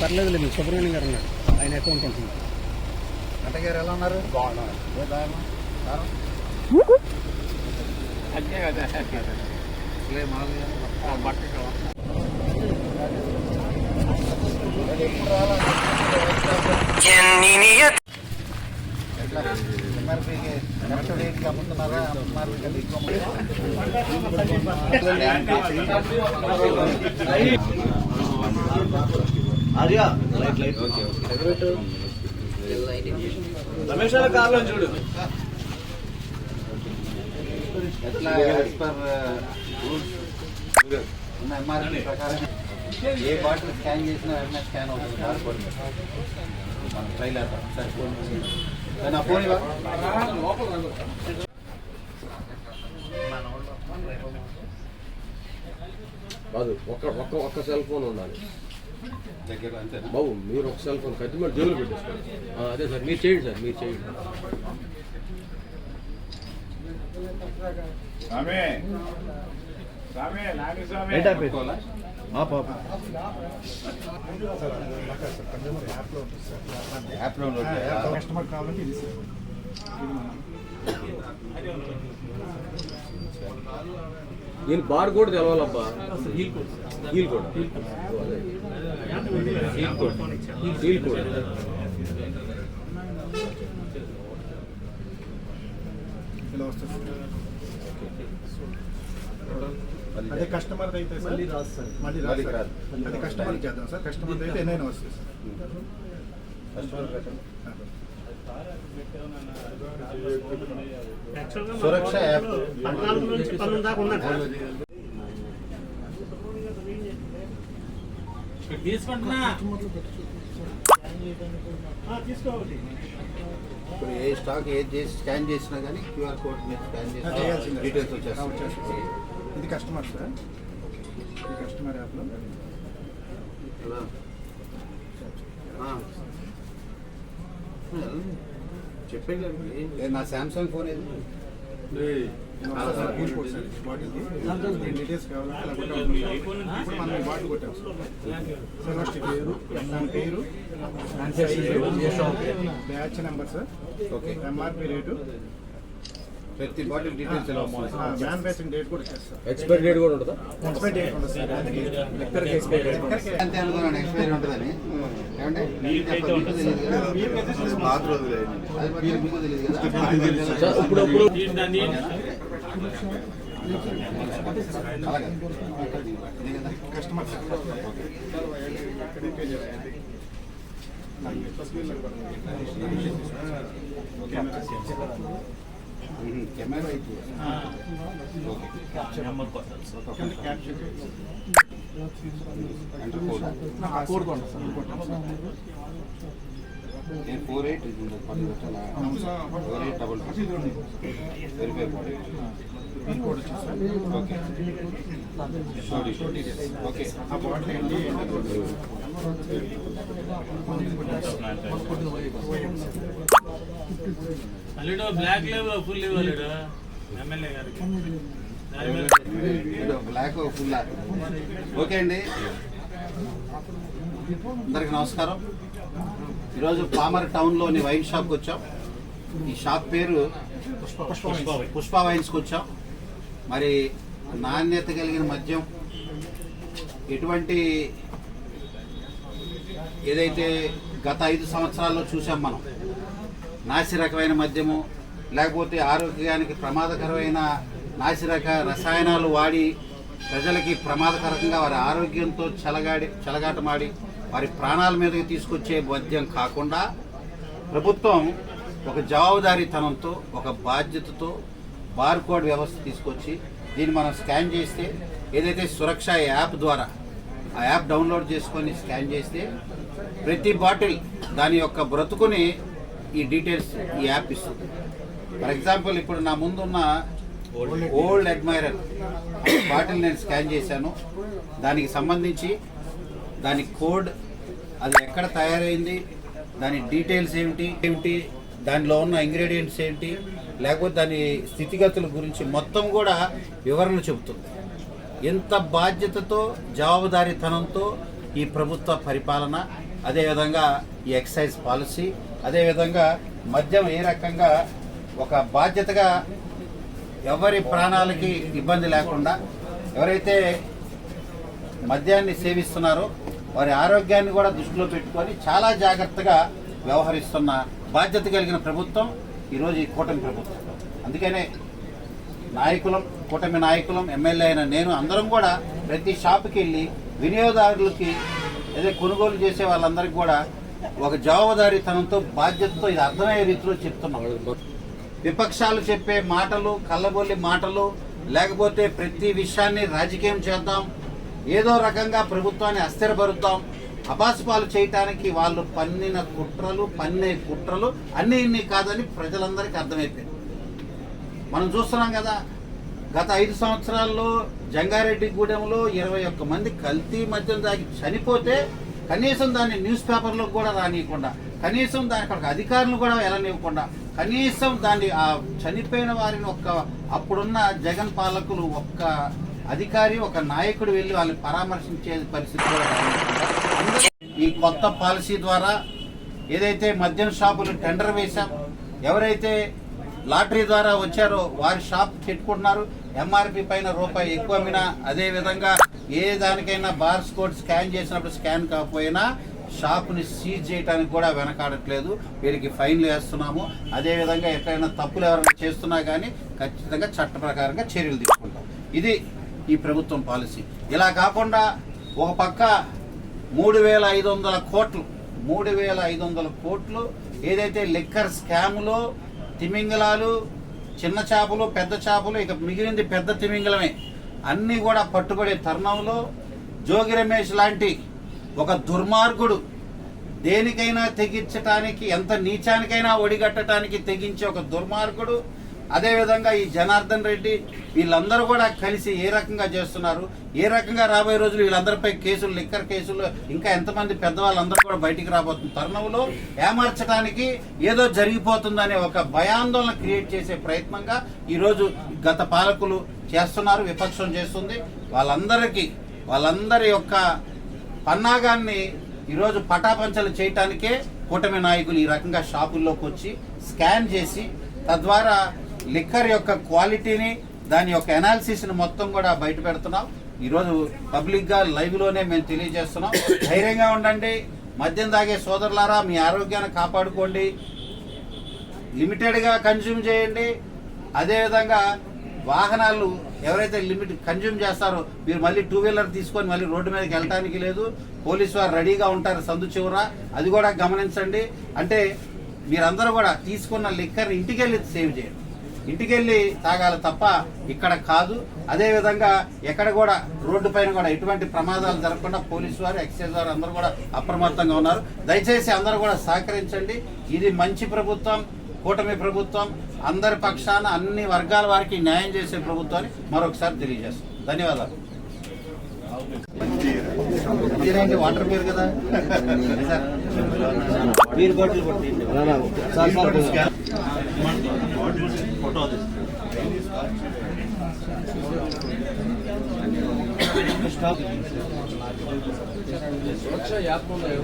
పర్లేదు లేదు సుబ్రహ్మణ్యం గారు ఉన్నారు. ఆయన అకౌంట్ ఉంటుంది అంటే గారు ఎలా ఉన్నారు? బాగున్నారు ఏ దాయమా? కారం? ఎప్పుడు రావాలి? ఎట్లా? యాజ్ పర్ రూల్స్ ఉన్న ఎంఆర్పీ ప్రకారం ఏ బాటిల్ స్కాన్ చేసినా వెంటనే స్కాన్ అవుతుంది. బార్కోడ్ మన ట్రైలర్ సరే ఫోన్ నా ఫోన్ కాదు ఒక్క ఒక్క ఒక్క సెల్ ఫోన్ ఉండాలి. దగ్గర అంతేనా? బాబు మీరు ఒక సెల్ ఫోన్ కత్తి మీద జోలు పెట్టేసుకోండి. అదే సార్ మీరు చేయండి సార్ మీరు చేయండి? కస్టమర్ కావాలంటే ఇది సార్. దీని బార్ కూడా తెలవాలబ్బా హీల్ కూడా హీల్ కూడా ఇలా వస్తుంది అదే కస్టమర్ అయితే సార్ మళ్ళీ రాదు సార్ మళ్ళీ మళ్ళీ రాదు రాదు. సార్ అది కస్టమర్ చేద్దాం సార్ కస్టమర్ అయితే ఎన్నైనా వస్తుంది సార్ కస్టమర్ పెట్టండి. సురక్ష యాప్ పద్నాలుగు నుంచి పన్నెండు దాకా ఉన్నాడు సార్. ఇప్పుడు ఏ స్టాక్ ఏది చేసి స్కాన్ చేసినా కానీ క్యూఆర్ కోడ్ మీద స్కాన్ చేసి. డీటెయిల్స్ వచ్చేస్తాయి వచ్చేస్తాయి. ఇది కస్టమర్ సార్ ఇది కస్టమర్ యాప్లో ఏ, నా సామ్సంగ్ ఫోన్ ఏది? డీటెయిల్స్ ఫస్ట్ పేరు పేరు batch number sir okay MRP rate ప్రతి బాటిల్ డీటెయిల్స్ ఎలా వస్తుంది? మ్యానుఫ్యాక్చరింగ్ డేట్ కూడా ఇచ్చేస్తారు ఎక్స్పైరీ డేట్ కూడా ఉంటుందా? ఎక్స్పైరీ డేట్ ఉంటుంది సార్. దానికి లిక్కర్కి ఎక్స్పైరీ డేట్ అంతే అనుకున్నాను ఎక్స్పైరీ ఉంటుందని. ఏమంటే మీకు తెలియదు కదా. పాత రోజులు అది బట్టి మీకు తెలియదు కదా. సార్ ఇప్పుడు ఇప్పుడు అలాగే. ఇదే కదా కస్టమర్. కెమెరా అయితే నేను ఫోర్ ఎయిట్ పది పెట్టాలా four eight double verify body code వచ్చింది ఓకే ఓకే అల్లుడు బ్లాక్ లేవు ఫుల్ లేవు అల్లుడు ఎమ్మెల్యే గారికి. బ్లాక్ ఫుల్ ఓకే అండి. అందరికి నమస్కారం. ఈరోజు పామర్ టౌన్లోని వైన్ షాప్కి వచ్చాం. ఈ షాప్ పేరు పుష్ప వైన్స్కి వచ్చాం. మరి నాణ్యత కలిగిన మద్యం ఎటువంటి ఏదైతే గత ఐదు సంవత్సరాల్లో చూసాం మనం? నాసిరకమైన మద్యము లేకపోతే ఆరోగ్యానికి ప్రమాదకరమైన నాసిరక రసాయనాలు వాడి ప్రజలకి ప్రమాదకరంగా వారి ఆరోగ్యంతో చెలగాడి చెలగాటమాడి వారి ప్రాణాల మీదకి తీసుకొచ్చే మద్యం కాకుండా ప్రభుత్వం ఒక జవాబుదారీతనంతో ఒక బాధ్యతతో బార్కోడ్ వ్యవస్థ తీసుకొచ్చి దీన్ని మనం స్కాన్ చేస్తే ఏదైతే సురక్ష యాప్ ద్వారా ఆ యాప్ డౌన్లోడ్ చేసుకొని స్కాన్ చేస్తే ప్రతి బాటిల్ దాని యొక్క బ్రతుకుని ఈ డీటెయిల్స్ ఈ యాప్ ఇస్తుంది ఫర్ ఎగ్జాంపుల్ ఇప్పుడు నా ముందున్న ఓల్డ్ అడ్మైరర్ బాటిల్ నేను స్కాన్ చేశాను. దానికి సంబంధించి దాని కోడ్ అది ఎక్కడ తయారైంది దాని డీటెయిల్స్ ఏమిటి ఏమిటి దానిలో ఉన్న ఇంగ్రీడియంట్స్ ఏంటి లేకపోతే దాని స్థితిగతుల గురించి మొత్తం కూడా వివరణ చెబుతుంది. ఎంత బాధ్యతతో జవాబుదారీతనంతో ఈ ప్రభుత్వ పరిపాలన అదేవిధంగా ఈ ఎక్సైజ్ పాలసీ అదేవిధంగా మద్యం ఏ రకంగా ఒక బాధ్యతగా ఎవరి ప్రాణాలకి ఇబ్బంది లేకుండా ఎవరైతే మద్యాన్ని సేవిస్తున్నారో వారి ఆరోగ్యాన్ని కూడా దృష్టిలో పెట్టుకొని చాలా జాగ్రత్తగా వ్యవహరిస్తున్న బాధ్యత కలిగిన ప్రభుత్వం ఈరోజు ఈ కూటమి ప్రభుత్వం. అందుకనే నాయకులం కూటమి నాయకులం ఎమ్మెల్యే అయిన నేను అందరం కూడా ప్రతి షాపుకి వెళ్ళి వినియోగదారులకి అదే కొనుగోలు చేసే వాళ్ళందరికీ కూడా ఒక జవాబుదారీతనంతో బాధ్యతతో ఇది అర్థమయ్యే రీతిలో చెప్తున్నాం. విపక్షాలు చెప్పే మాటలు కళ్ళబొల్లి మాటలు లేకపోతే ప్రతి విషయాన్ని రాజకీయం చేద్దాం ఏదో రకంగా ప్రభుత్వాన్ని అస్థిరపరుద్దాం అపాసుపాలు చేయటానికి వాళ్ళు పన్నిన కుట్రలు పన్నే కుట్రలు అన్నీ ఇన్ని కాదని ప్రజలందరికీ అర్థమైపోయింది. మనం చూస్తున్నాం కదా గత ఐదు సంవత్సరాల్లో జంగారెడ్డిగూడెంలో ఇరవై ఒక్క మంది కల్తీ మద్యం తాగి చనిపోతే కనీసం దాన్ని న్యూస్ పేపర్లో కూడా రానియకుండా కనీసం దాని అక్కడికి అధికారులు కూడా వెళ్ళనివ్వకుండా కనీసం దాన్ని ఆ చనిపోయిన వారిని ఒక్క అప్పుడున్న జగన్ పాలకులు ఒక్క అధికారి ఒక నాయకుడు వెళ్ళి వాళ్ళని పరామర్శించే పరిస్థితి కూడా ఈ కొత్త పాలసీ ద్వారా ఏదైతే మద్యం షాపులు టెండర్ వేశాం ఎవరైతే లాటరీ ద్వారా వచ్చారో వారి షాప్ పెట్టుకుంటున్నారు ఎంఆర్పి పైన రూపాయి ఎక్కువ అమ్మినా అదే విధంగా ఏ దానికైనా బార్ కోడ్ స్కాన్ చేసినప్పుడు స్కాన్ కాకపోయినా షాప్ని సీజ్ చేయడానికి కూడా వెనకాడట్లేదు. వీరికి ఫైన్లు వేస్తున్నాము. అదే విధంగా ఎక్కడైనా తప్పులు ఎవరైనా చేస్తున్నా కానీ ఖచ్చితంగా చట్ట ప్రకారంగా చర్యలు తీసుకుంటాం. ఇది ఈ ప్రభుత్వం పాలసీ. ఇలా కాకుండా ఒక పక్క మూడు వేల ఐదు వందల కోట్లు మూడు వేల ఐదు వందల కోట్లు ఏదైతే లిక్కర్ స్కామ్లో తిమింగలాలు చిన్న చేపలు పెద్ద చేపలు ఇక మిగిలింది పెద్ద తిమింగలమే. అన్నీ కూడా పట్టుబడే తరుణంలో జోగి రమేష్ లాంటి ఒక దుర్మార్గుడు దేనికైనా తెగించటానికి ఎంత నీచానికైనా ఒడిగట్టడానికి తెగించే ఒక దుర్మార్గుడు అదేవిధంగా ఈ జనార్దన్ రెడ్డి వీళ్ళందరూ కూడా కలిసి ఏ రకంగా చేస్తున్నారు? ఏ రకంగా రాబోయే రోజులు వీళ్ళందరిపై కేసులు లిక్కర్ కేసులు ఇంకా ఎంతమంది పెద్దవాళ్ళందరూ కూడా బయటికి రాబోతున్న తరుణంలో ఏమార్చడానికి ఏదో జరిగిపోతుందనే ఒక భయాందోళన క్రియేట్ చేసే ప్రయత్నంగా ఈరోజు గత పాలకులు చేస్తున్నారు విపక్షం చేస్తుంది. వాళ్ళందరికీ వాళ్ళందరి యొక్క పన్నాగాన్ని ఈరోజు పటాపంచలు చేయటానికే కూటమి నాయకులు ఈ రకంగా షాపుల్లోకి వచ్చి స్కాన్ చేసి తద్వారా లిక్కర్ యొక్క క్వాలిటీని దాని యొక్క అనాలిసిస్ని మొత్తం కూడా బయట పెడుతున్నాం. ఈరోజు పబ్లిక్గా లైవ్లోనే మేము తెలియజేస్తున్నాం. ధైర్యంగా ఉండండి. మద్యం తాగే సోదరులారా మీ ఆరోగ్యాన్ని కాపాడుకోండి. లిమిటెడ్గా కన్జ్యూమ్ చేయండి. అదేవిధంగా వాహనాలు ఎవరైతే లిమిట్ కన్జ్యూమ్ చేస్తారో మీరు మళ్ళీ టూ వీలర్ తీసుకొని మళ్ళీ రోడ్డు మీదకి వెళ్ళటానికి లేదు. పోలీసు వారు రెడీగా ఉంటారు సందు చివర. అది కూడా గమనించండి. అంటే మీరందరూ కూడా తీసుకున్న లిక్కర్ ఇంటికి వెళ్ళి సేవ్ చేయండి. ఇంటికి వెళ్ళి తాగాలి తప్ప ఇక్కడ కాదు. అదే విధంగా ఎక్కడ కూడా రోడ్డు పైన కూడా ఎటువంటి ప్రమాదాలు జరగకుండా పోలీసు వారు ఎక్సైజ్ వారు అందరూ కూడా అప్రమత్తంగా ఉన్నారు. దయచేసి అందరూ కూడా సహకరించండి. ఇది మంచి ప్రభుత్వం కూటమి ప్రభుత్వం అందరి పక్షాన అన్ని వర్గాల వారికి న్యాయం చేసే ప్రభుత్వాన్ని మరొకసారి తెలియజేస్తాం ధన్యవాదాలు. వాటర్ పేరు కదా? బాటిల్ కొట్టి సురక్ష యాప్ ఉన్నాయి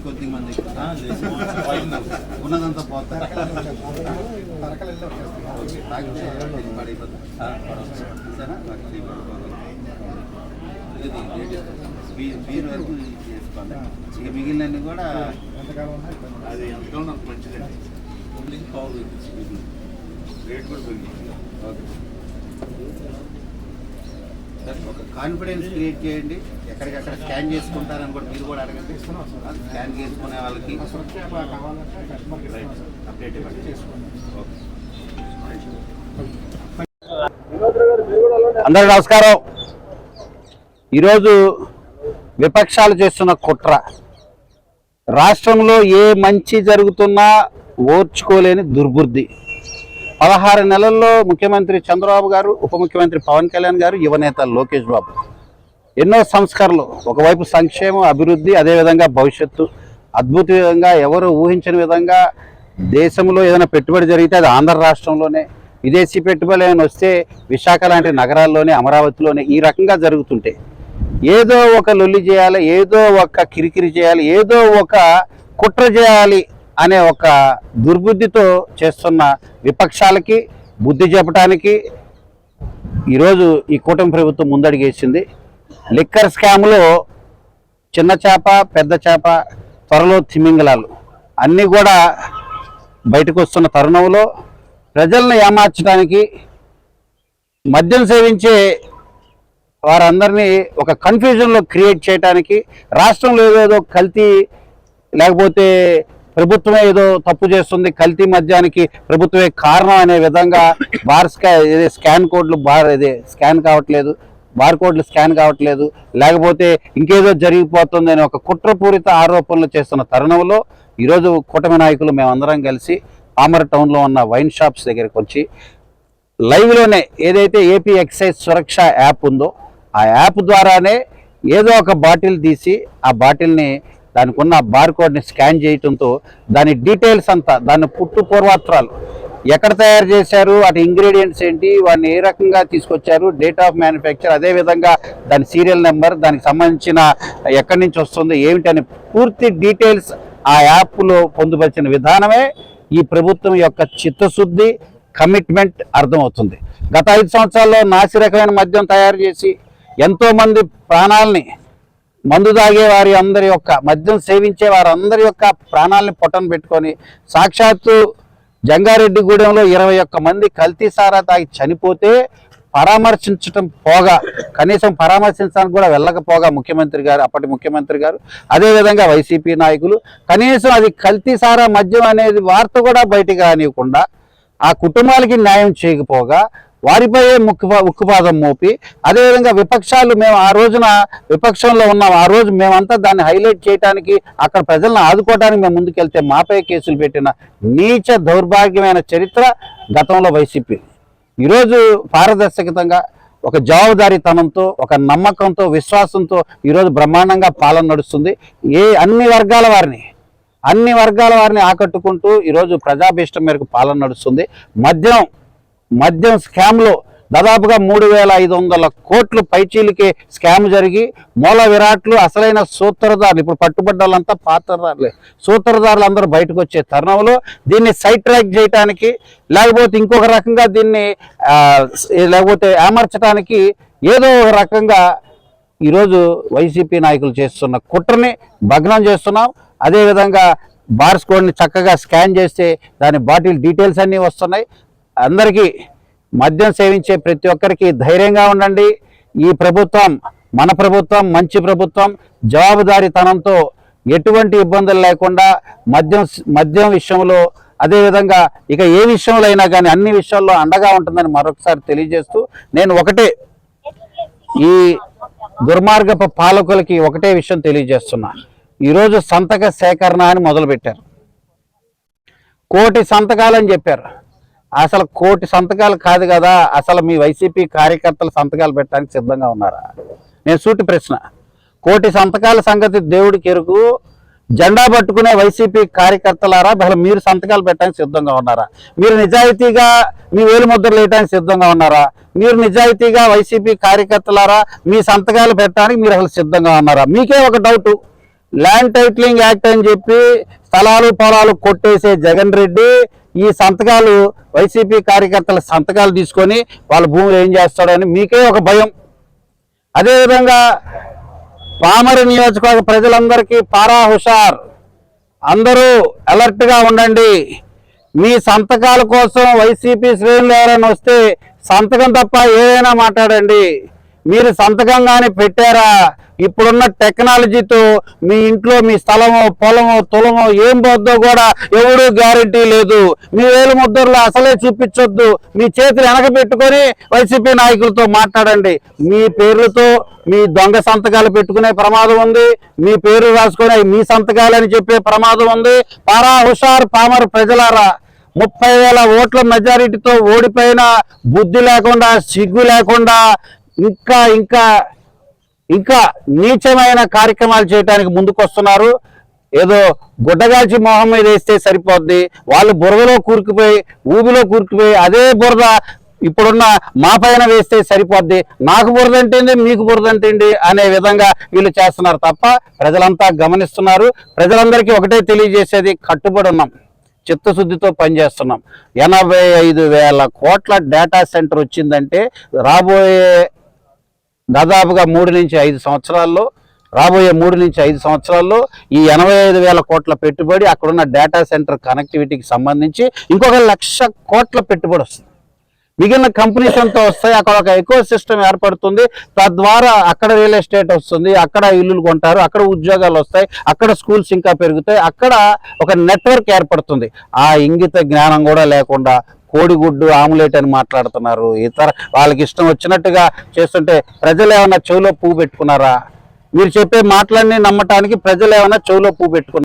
ఇంకొద్ది మంది ఉన్నదంతా పోతా బీర్ వరకు చేసుకోండి ఇక మిగిలినన్ని కూడా అది ఎంతకాలం నాకు మంచిదండి పబ్లిక్ పవర్ రేట్ కూడా పెరిగింది ఓకే. ఒక కాన్ఫిడెన్స్ క్రియేట్ చేయండి. ఎక్కడికక్కడ స్కాన్ చేసుకుంటారని కూడా మీరు కూడా అడగండి. స్కాన్ చేసుకునే వాళ్ళకి. అప్డేట్ ఇవ్వండి అందరికి నమస్కారం. ఈరోజు విపక్షాలు చేస్తున్న కుట్ర. రాష్ట్రంలో ఏ మంచి జరుగుతున్నా ఓర్చుకోలేని దుర్బుద్ధి. పదహారు నెలల్లో ముఖ్యమంత్రి చంద్రబాబు గారు ఉప ముఖ్యమంత్రి పవన్ కళ్యాణ్ గారు యువనేత లోకేష్ బాబు. ఎన్నో సంస్కరణలు. ఒకవైపు సంక్షేమం అభివృద్ధి అదేవిధంగా భవిష్యత్తు. అద్భుత విధంగా ఎవరు ఊహించని విధంగా దేశంలో ఏదైనా పెట్టుబడి జరిగితే అది ఆంధ్ర రాష్ట్రంలోనే విదేశీ పెట్టుబడి ఏమైనా వస్తే విశాఖ లాంటి నగరాల్లోనే అమరావతిలోనే ఈ రకంగా జరుగుతుంటే ఏదో ఒక లొల్లి చేయాలి ఏదో ఒక కిరికిరి చేయాలి ఏదో ఒక కుట్ర చేయాలి అనే ఒక దుర్బుద్ధితో చేస్తున్న విపక్షాలకి బుద్ధి చెప్పడానికి ఈరోజు ఈ కూటమి ప్రభుత్వం ముందడిగేసింది. లిక్కర్ స్కామ్లో చిన్న చేప పెద్ద చేప త్వరలో తిమింగలాలు అన్నీ కూడా బయటకు వస్తున్న తరుణంలో ప్రజలను ఏమార్చడానికి మద్యం సేవించే వారందరినీ ఒక కన్ఫ్యూజన్లో క్రియేట్ చేయడానికి రాష్ట్రంలో ఏదేదో కల్తీ లేకపోతే ప్రభుత్వమే ఏదో తప్పు చేస్తుంది కల్తీ మద్యానికి ప్రభుత్వమే కారణం అనే విధంగా బార్ స్కా స్కాన్ కోడ్లు బార్ ఇదే స్కాన్ కావట్లేదు బార్ కోడ్లు స్కాన్ కావట్లేదు లేకపోతే ఇంకేదో జరిగిపోతుంది అనే ఒక కుట్రపూరిత ఆరోపణలు చేస్తున్న తరుణంలో ఈరోజు కూటమి నాయకులు మేమందరం కలిసి పామర్ టౌన్లో ఉన్న వైన్ షాప్స్ దగ్గరికి వచ్చి లైవ్లోనే ఏదైతే ఏపీ ఎక్సైజ్ సురక్ష యాప్ ఉందో ఆ యాప్ ద్వారానే ఏదో ఒక బాటిల్ తీసి ఆ బాటిల్ని దానికి ఉన్న బార్కోడ్ని స్కాన్ చేయటంతో దాని డీటెయిల్స్ అంతా దాని పుట్టు పూర్వాత్రాలు ఎక్కడ తయారు చేశారు వాటి ఇంగ్రీడియంట్స్ ఏంటి వాటిని ఏ రకంగా తీసుకొచ్చారు డేట్ ఆఫ్ మ్యానుఫ్యాక్చర్ అదేవిధంగా దాని సీరియల్ నెంబర్ దానికి సంబంధించిన ఎక్కడి నుంచి వస్తుంది ఏమిటని పూర్తి డీటెయిల్స్ ఆ యాప్లో పొందుపరిచిన విధానమే ఈ ప్రభుత్వం యొక్క చిత్తశుద్ధి కమిట్మెంట్ అర్థమవుతుంది. గత ఐదు సంవత్సరాల్లో నాసిరకమైన మద్యం తయారు చేసి ఎంతోమంది ప్రాణాలని మందు తాగే వారి అందరి యొక్క మద్యం సేవించే వారందరి యొక్క ప్రాణాలని పొట్టను పెట్టుకొని సాక్షాత్తు జంగారెడ్డిగూడెంలో ఇరవై ఒక్క మంది కల్తీ సారా తాగి చనిపోతే పరామర్శించటం పోగా. కనీసం పరామర్శించడానికి కూడా వెళ్ళకపోగా ముఖ్యమంత్రి గారు అప్పటి ముఖ్యమంత్రి గారు. అదేవిధంగా వైసీపీ నాయకులు. కనీసం అది కల్తీ సారా మద్యం అనేది వార్త కూడా బయటికి రానివ్వకుండా ఆ కుటుంబాలకి న్యాయం చేయకపోగా వారిపై ముక్కు ఉక్కుపాదం మోపి అదేవిధంగా విపక్షాలు మేము ఆ రోజున విపక్షంలో ఉన్నాం ఆ రోజు మేమంతా దాన్ని హైలైట్ చేయడానికి అక్కడ ప్రజలను ఆదుకోవడానికి మేము ముందుకెళ్తే మాపై కేసులు పెట్టిన నీచ దౌర్భాగ్యమైన చరిత్ర గతంలో వైసీపీ. ఈరోజు పారదర్శకతంగా ఒక జవాబుదారీతనంతో ఒక నమ్మకంతో విశ్వాసంతో ఈరోజు బ్రహ్మాండంగా పాలన నడుస్తుంది. ఏ అన్ని వర్గాల వారిని అన్ని వర్గాల వారిని ఆకట్టుకుంటూ ఈరోజు ప్రజాభీష్టం మేరకు పాలన నడుస్తుంది. మద్యం మద్యం స్కామ్లో దాదాపుగా మూడు వేల ఐదు వందల కోట్లు పైచీలకి స్కామ్ జరిగి మూల విరాట్లు అసలైన సూత్రధారులు ఇప్పుడు పట్టుబడ్డ వాళ్ళంతా పాత్రధారులే. సూత్రధారులు అందరూ బయటకు వచ్చే తరుణంలో దీన్ని సైడ్ ట్రాక్ చేయడానికి లేకపోతే ఇంకొక రకంగా దీన్ని లేకపోతే అమర్చడానికి ఏదో ఒక రకంగా ఈరోజు వైసీపీ నాయకులు చేస్తున్న కుట్రని భగ్నం చేస్తున్నాం. అదేవిధంగా బార్స్ కోడ్ని చక్కగా స్కాన్ చేస్తే దాని బాటిల్ డీటెయిల్స్ అన్నీ వస్తున్నాయి. అందరికీ మద్యం సేవించే ప్రతి ఒక్కరికి ధైర్యంగా ఉండండి. ఈ ప్రభుత్వం మన ప్రభుత్వం మంచి ప్రభుత్వం జవాబుదారీతనంతో ఎటువంటి ఇబ్బందులు లేకుండా మద్యం మద్యం విషయంలో అదేవిధంగా ఇక ఏ విషయంలో అయినా కానీ అన్ని విషయాల్లో అండగా ఉంటుందని మరొకసారి తెలియజేస్తూ నేను ఒకటే ఈ దుర్మార్గపు పాలకులకి ఒకటే విషయం తెలియజేస్తున్నా. ఈరోజు సంతక సేకరణ అని మొదలుపెట్టారు. కోటి సంతకాలని చెప్పారు. అసలు కోటి సంతకాలు కాదు కదా అసలు మీ వైసీపీ కార్యకర్తలు సంతకాలు పెట్టడానికి సిద్ధంగా ఉన్నారా? నేను సూటి ప్రశ్న. కోటి సంతకాల సంగతి దేవుడికి ఎరుకు జెండా పట్టుకునే వైసీపీ కార్యకర్తలారా? బహుళ మీరు సంతకాలు పెట్టడానికి సిద్ధంగా ఉన్నారా? మీరు నిజాయితీగా మీ వేలు ముద్రలు వేయడానికి సిద్ధంగా ఉన్నారా? మీరు నిజాయితీగా వైసీపీ కార్యకర్తలారా? మీ సంతకాలు పెట్టడానికి మీరు అసలు సిద్ధంగా ఉన్నారా? మీకే ఒక డౌట్. ల్యాండ్ టైటిలింగ్ యాక్ట్ అని చెప్పి స్థలాలు పొలాలు కొట్టేసే జగన్ రెడ్డి ఈ సంతకాలు వైసీపీ కార్యకర్తల సంతకాలు తీసుకొని వాళ్ళ భూములు ఏం చేస్తాడని మీకే ఒక భయం. అదేవిధంగా పామర నియోజకవర్గ ప్రజలందరికీ పారా హుషార్ అందరూ అలర్ట్గా ఉండండి. మీ సంతకాల కోసం వైసీపీ శ్రేణులు ఎవరైనా వస్తే సంతకం తప్ప ఏదైనా మాట్లాడండి. మీరు సంతకం కానీ పెట్టారా? ఇప్పుడున్న టెక్నాలజీతో మీ ఇంట్లో మీ స్థలము పొలము తులము ఏం పోద్దో కూడా ఎవడూ గ్యారంటీ లేదు. మీ వేలు ముద్దరులో అసలే చూపించొద్దు. మీ చేతులు వెనక పెట్టుకొని వైసీపీ నాయకులతో మాట్లాడండి. మీ పేర్లతో మీ దొంగ సంతకాలు పెట్టుకునే ప్రమాదం ఉంది. మీ పేరు రాసుకొని అవి మీ సంతకాలని చెప్పే ప్రమాదం ఉంది. పారా హుషార్ పామర్ ప్రజలారా ముప్పై వేల ఓట్ల మెజారిటీతో ఓడిపోయిన బుద్ధి లేకుండా సిగ్గు లేకుండా ఇంకా ఇంకా ఇంకా నీచమైన కార్యక్రమాలు చేయడానికి ముందుకొస్తున్నారు. ఏదో గుడ్డగాల్చి మొహం మీద వేస్తే సరిపోద్ది. వాళ్ళు బురదలో కూరుకుపోయి ఊబిలో కూరుకుపోయి అదే బురద ఇప్పుడున్న మా పైన వేస్తే సరిపోద్ది. నాకు బురద అంటేంది మీకు బురద అంటేంది అనే విధంగా వీళ్ళు చేస్తున్నారు తప్ప ప్రజలంతా గమనిస్తున్నారు. ప్రజలందరికీ ఒకటే తెలియజేసేది కట్టుబడి ఉన్నాం. చిత్తశుద్ధితో పనిచేస్తున్నాం. ఎనభై ఐదు వేల కోట్ల డేటా సెంటర్ వచ్చిందంటే రాబోయే దాదాపుగా మూడు నుంచి ఐదు సంవత్సరాల్లో రాబోయే మూడు నుంచి ఐదు సంవత్సరాల్లో ఈ ఎనభై ఐదు వేల కోట్ల పెట్టుబడి అక్కడున్న డేటా సెంటర్ కనెక్టివిటీకి సంబంధించి ఇంకొక లక్ష కోట్ల పెట్టుబడి వస్తుంది. మిగిలిన కంపెనీస్ అంతా వస్తాయి అక్కడ ఒక ఎకో సిస్టమ్ ఏర్పడుతుంది. తద్వారా అక్కడ రియల్ ఎస్టేట్ వస్తుంది అక్కడ ఇల్లులు కొంటారు అక్కడ ఉద్యోగాలు వస్తాయి అక్కడ స్కూల్స్ ఇంకా పెరుగుతాయి అక్కడ ఒక నెట్వర్క్ ఏర్పడుతుంది. ఆ ఇంగిత జ్ఞానం కూడా లేకుండా కోడిగుడ్డు ఆమ్లెట్ అని మాట్లాడుతున్నారు. ఇతర వాళ్ళకి ఇష్టం వచ్చినట్టుగా చేస్తుంటే ప్రజలు ఏమైనా చెవిలో పువ్వు పెట్టుకున్నారా? మీరు చెప్పే మాటలన్నీ నమ్మటానికి ప్రజలు ఏమైనా చెవిలో పువ్వు పెట్టుకున్నారు?